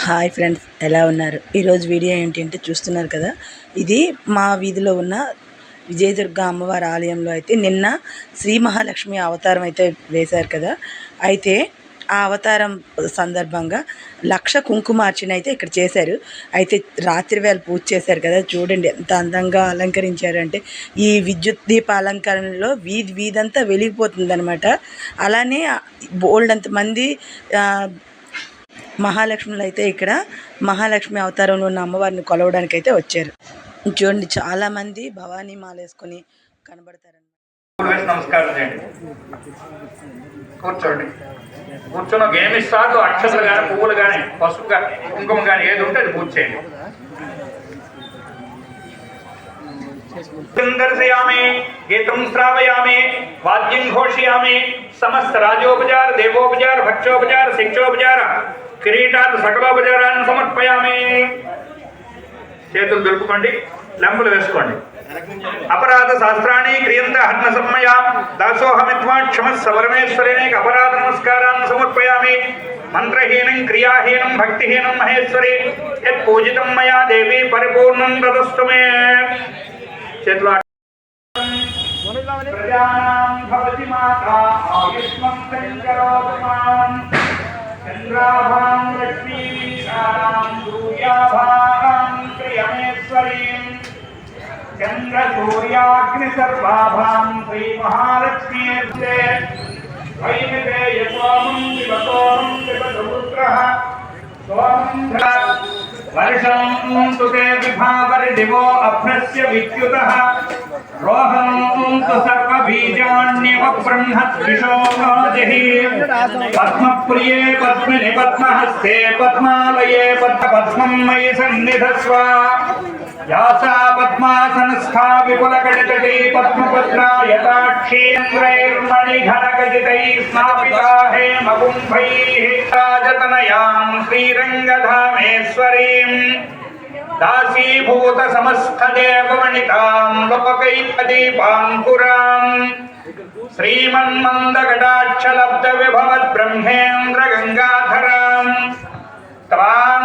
Hi friends ఎలా ఉన్నారు? ఈరోజు వీడియో ఏంటంటే చూస్తున్నారు కదా ఇది మా వీధిలో ఉన్న విజయదుర్గ అమ్మవారి ఆలయంలో అయితే నిన్న శ్రీ మహాలక్ష్మి అవతారం అయితే వేశారు కదా. అయితే ఆ అవతారం సందర్భంగా లక్ష కుంకుమార్చన అయితే ఇక్కడ చేశారు. అయితే రాత్రి వేళ పూజ చేశారు కదా చూడండి ఎంత అందంగా అలంకరించారంటే ఈ విద్యుత్ దీప అలంకరణలో వీధి వీధంతా వెలిగిపోతుందనమాట అలానే బోల్డ్ అంతమంది మహాలక్ష్ములు అయితే ఇక్కడ మహాలక్ష్మి అవతారంలో ఉన్న అమ్మవారిని కొలవడానికి అయితే వచ్చారు. చూడండి చాలామంది భవానీ మాల కనబడతారండి నమస్కారం చేయండి. కూర్చోండి. కూర్చొని ఒక ఏమి ఇస్తారో అక్షతలు కానీ పువ్వులు కానీ పసుపు కానీ కుంకుమ కానీ ఏది ఉంటే అది పూజ చేయండి. దర్శయామి గీతం శ్రావయామి వాద్యం ఘోషయామి సమస్త రాజోపచార దేవోపచార భక్షోపచార శిక్షోపచార కిరీటాలు సకలోపచారాన్ని సమర్పయామి. చేతులు దొరుకుకోండి లెంపలు వేసుకోండి. అపరాధ శాస్త్రాన్ని క్రియంత హర్ణ సమ్మయ దాసోహమిత్వా క్షమ సవరమేశ్వరేణ అపరాధ నమస్కారాన్ని సమర్పయామి. మంత్రహీనం క్రియాహీనం భక్తిహీనం మహేశ్వరి యత్ పూజితం మయా దేవి పరిపూర్ణం తదస్తు మే. చేతులు ప్రజానాం భవతి మాతా ఆయుష్మంతం కరోతు మాం చంద్రాభాం లక్ష్మీశారాం సూర్యాభాం ప్రియమేశ్వరీం చంద్ర సూర్యాగ్ని సర్వాభాం శ్రీ మహాలక్ష్మీర్తే వైమితే యసోమం శివసోమం శివసముద్రః సోమం वर्षं तु ते विभावर्दिवो अभ्रस्य विद्युतः। रोहं तु पद्म नोदिः पद्मप्रिये पद्मिनि पद्महस्ते पद्मालये पद्मपद्मं मयि सन्निधस्व। यासा पद्मासनस्था विपुलकटितैः पद्मपुत्रा यथाक्षीन्द्रैर्मणिघनकजितैः स्नापिता हेमकुम्भैः राजतनयां श्रीरङ्गधामेश्वरीम् दासीभूतसमस्तदेवमणितां लोकैकदीपाङ्कुराम् त्वां